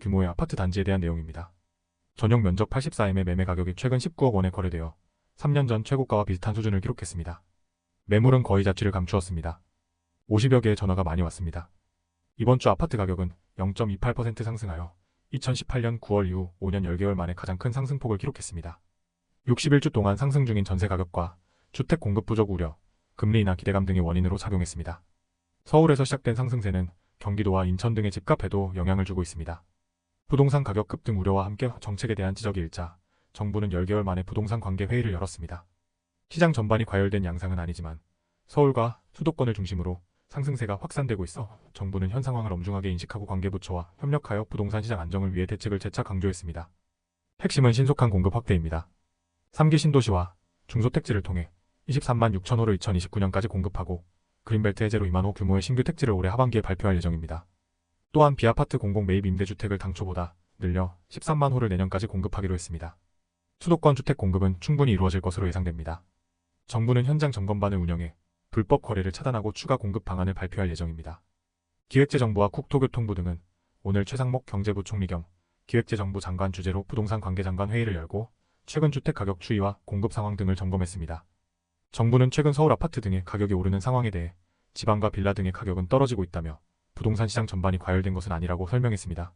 규모의 아파트 단지에 대한 내용입니다. 전용 면적 84m의 매매 가격이 최근 19억 원에 거래되어 3년 전 최고가와 비슷한 수준을 기록했습니다. 매물은 거의 자취를 감추었습니다. 50여 개의 전화가 많이 왔습니다. 이번 주 아파트 가격은 0.28% 상승하여 2018년 9월 이후 5년 10개월 만에 가장 큰 상승폭을 기록했습니다. 61주 동안 상승 중인 전세 가격과 주택 공급 부족 우려, 금리 인하 기대감 등이 원인으로 작용했습니다. 서울에서 시작된 상승세는 경기도와 인천 등의 집값에도 영향을 주고 있습니다. 부동산 가격 급등 우려와 함께 정책에 대한 지적이 일자 정부는 10개월 만에 부동산 관계 회의를 열었습니다. 시장 전반이 과열된 양상은 아니지만 서울과 수도권을 중심으로 상승세가 확산되고 있어 정부는 현 상황을 엄중하게 인식하고 관계부처와 협력하여 부동산 시장 안정을 위해 대책을 재차 강조했습니다. 핵심은 신속한 공급 확대입니다. 3기 신도시와 중소택지를 통해 23만 6천 호를 2029년까지 공급하고 그린벨트 해제로 2만 호 규모의 신규 택지를 올해 하반기에 발표할 예정입니다. 또한 비아파트 공공 매입 임대주택을 당초보다 늘려 13만 호를 내년까지 공급하기로 했습니다. 수도권 주택 공급은 충분히 이루어질 것으로 예상됩니다. 정부는 현장 점검반을 운영해 불법 거래를 차단하고 추가 공급 방안을 발표할 예정입니다. 기획재정부와 국토교통부 등은 오늘 최상목 경제부 총리 겸 기획재정부 장관 주재로 부동산 관계장관 회의를 열고 최근 주택 가격 추이와 공급 상황 등을 점검했습니다. 정부는 최근 서울 아파트 등의 가격이 오르는 상황에 대해 지방과 빌라 등의 가격은 떨어지고 있다며 부동산 시장 전반이 과열된 것은 아니라고 설명했습니다.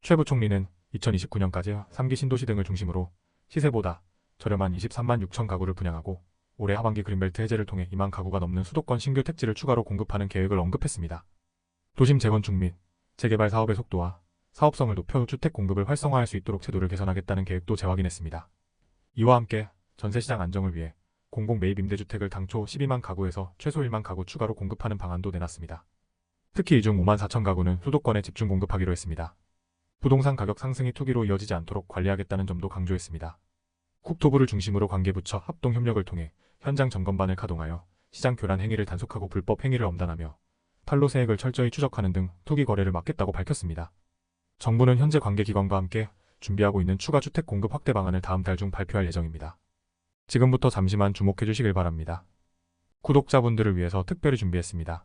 최 부총리는 2029년까지 3기 신도시 등을 중심으로 시세보다 저렴한 23만 6천 가구를 분양하고 올해 하반기 그린벨트 해제를 통해 2만 가구가 넘는 수도권 신규 택지를 추가로 공급하는 계획을 언급했습니다. 도심 재건축 및 재개발 사업의 속도와 사업성을 높여 주택 공급을 활성화할 수 있도록 제도를 개선하겠다는 계획도 재확인했습니다. 이와 함께 전세시장 안정을 위해 공공 매입 임대주택을 당초 12만 가구에서 최소 1만 가구 추가로 공급하는 방안도 내놨습니다. 특히 이중 5만 4천 가구는 수도권에 집중 공급하기로 했습니다. 부동산 가격 상승이 투기로 이어지지 않도록 관리하겠다는 점도 강조했습니다. 국토부를 중심으로 관계부처 합동 협력을 통해 현장 점검반을 가동하여 시장 교란 행위를 단속하고 불법 행위를 엄단하며 탈로 세액을 철저히 추적하는 등 투기 거래를 막겠다고 밝혔습니다. 정부는 현재 관계기관과 함께 준비하고 있는 추가 주택 공급 확대 방안을 다음 달 중 발표할 예정입니다. 지금부터 잠시만 주목해 주시길 바랍니다. 구독자분들을 위해서 특별히 준비했습니다.